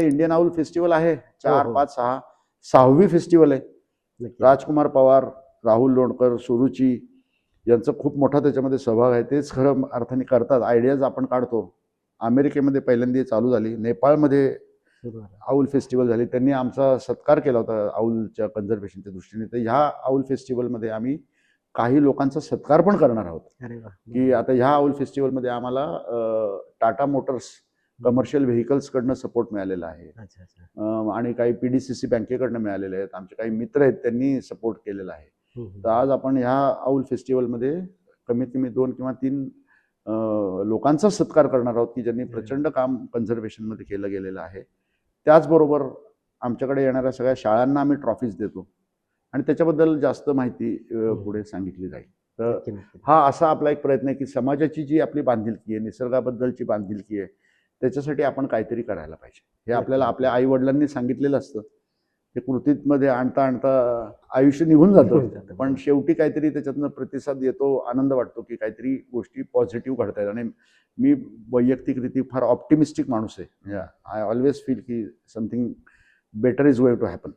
Indian owl festival आहे. चार हो, हो. पाच सहा सहावी फेस्टिवल आहे. राजकुमार पवार राहुल लोणकर सुरुची यांचा खूप मोठा त्याच्यामध्ये सहभाग आहे. तेच खरं अर्थाने करतात. आयडियाज आपण काढतो. अमेरिकेमध्ये पहिल्यांदा हे चालू झाली. नेपाळमध्ये. आऊल फेस्टिवल झाली. त्यांनी आमचा सत्कार केला होता आऊलच्या कन्झर्वेशनच्या दृष्टीने. तर ह्या आऊल फेस्टिवलमध्ये आम्ही काही लोकांचा सत्कार पण करणार आहोत. की आता ह्या आऊल फेस्टिवलमध्ये आम्हाला टाटा मोटर्स कमर्शियल व्हेकल्सकडनं सपोर्ट मिळालेला आहे. आणि काही पी डी सी सी बँकेकडनं मिळालेले आहेत. आमचे काही मित्र आहेत त्यांनी सपोर्ट केलेला आहे. तर आज आपण ह्या आऊल फेस्टिवलमध्ये कमीत कमी दोन किंवा तीन लोकांचा सत्कार करणार आहोत की ज्यांनी प्रचंड काम कन्झर्वेशनमध्ये केलं गेलेलं आहे. त्याचबरोबर आमच्याकडे येणाऱ्या सगळ्या शाळांना आम्ही ट्रॉफीज देतो. आणि त्याच्याबद्दल जास्त माहिती पुढे सांगितली जाईल. तर. हा असा आपला एक प्रयत्न आहे की समाजाची जी आपली बांधिलकी आहे निसर्गाबद्दलची बांधिलकी आहे त्याच्यासाठी आपण काहीतरी करायला पाहिजे. हे आपल्याला आपल्या आई वडिलांनी सांगितलेलं असतं. ते कृतीमध्ये आणता आणता आयुष्य निघून जातं. पण शेवटी काहीतरी त्याच्यातनं प्रतिसाद येतो आनंद वाटतो की काहीतरी गोष्टी पॉझिटिव्ह घडत आहेत. आणि मी वैयक्तिकरिती फार ऑप्टिमिस्टिक माणूस आहे. आय ऑलवेज फील की something better is going to happen